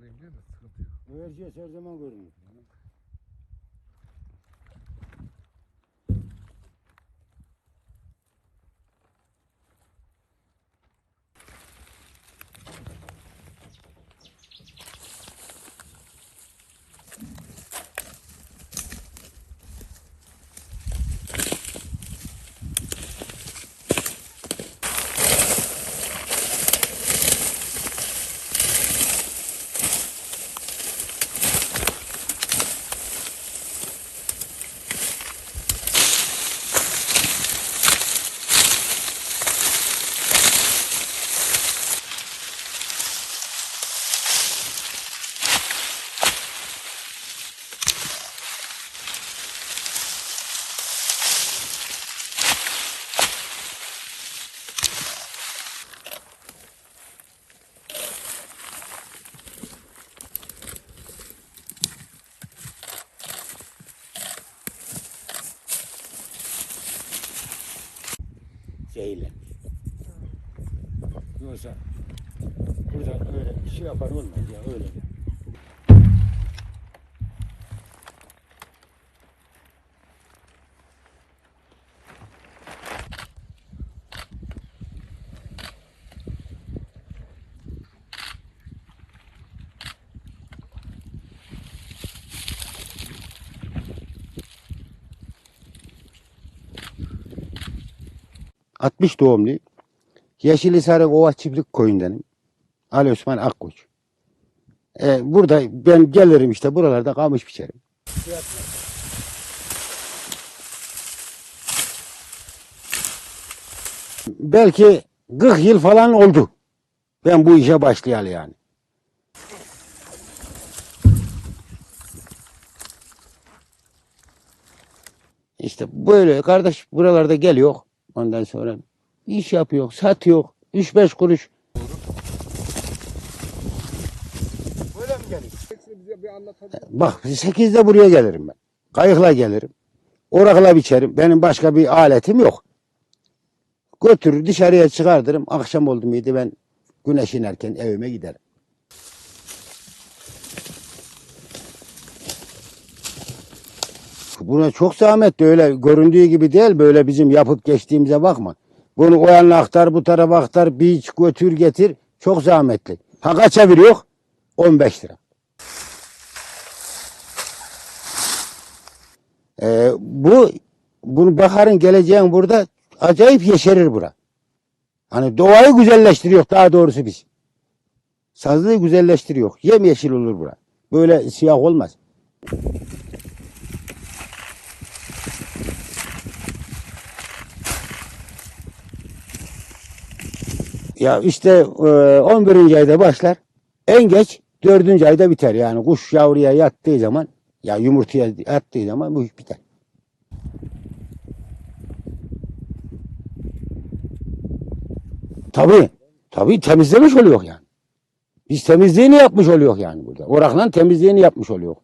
alayım diye de sıkıntı yok. Güvercin her zaman görünür. Zehirlenmiş. Yoksa burada öyle bir şey yapar olmaz ya öyle. ...60 doğumlu... ...Yeşilisarı Ova Çiftlik Koyundanım... ...Ali Osman Akkoç. Ee, burada ben gelirim işte buralarda kamış biçerim. Belki 40 yıl falan oldu. Ben bu işe başlayalı yani. İşte böyle kardeş buralarda geliyor. Ondan sonra iş yapıyor, satıyor. 3-5 kuruş. Böyle mi geliyor? Bize bir anlatabilir Bak 8'de buraya gelirim ben. Kayıkla gelirim. Orakla biçerim. Benim başka bir aletim yok. Götürür dışarıya çıkardırım. Akşam oldu muydu ben güneş inerken evime giderim. Buna çok zahmetli öyle göründüğü gibi değil böyle bizim yapıp geçtiğimize bakma. Bunu o yanına aktar bu tarafa aktar bir iç götür getir çok zahmetli. Ha kaça veriyor? 15 lira. Ee, bu bunu baharın geleceğin burada acayip yeşerir bura. Hani doğayı güzelleştiriyor daha doğrusu biz. Sazlığı güzelleştiriyor. Yem yeşil olur bura. Böyle siyah olmaz. Ya işte e, 11. ayda başlar. En geç 4. ayda biter. Yani kuş yavruya yattığı zaman ya yumurtaya attığı zaman bu biter. Tabii. Tabii temizlemiş oluyor yani. Biz temizliğini yapmış oluyor yani burada. Orakla temizliğini yapmış oluyor.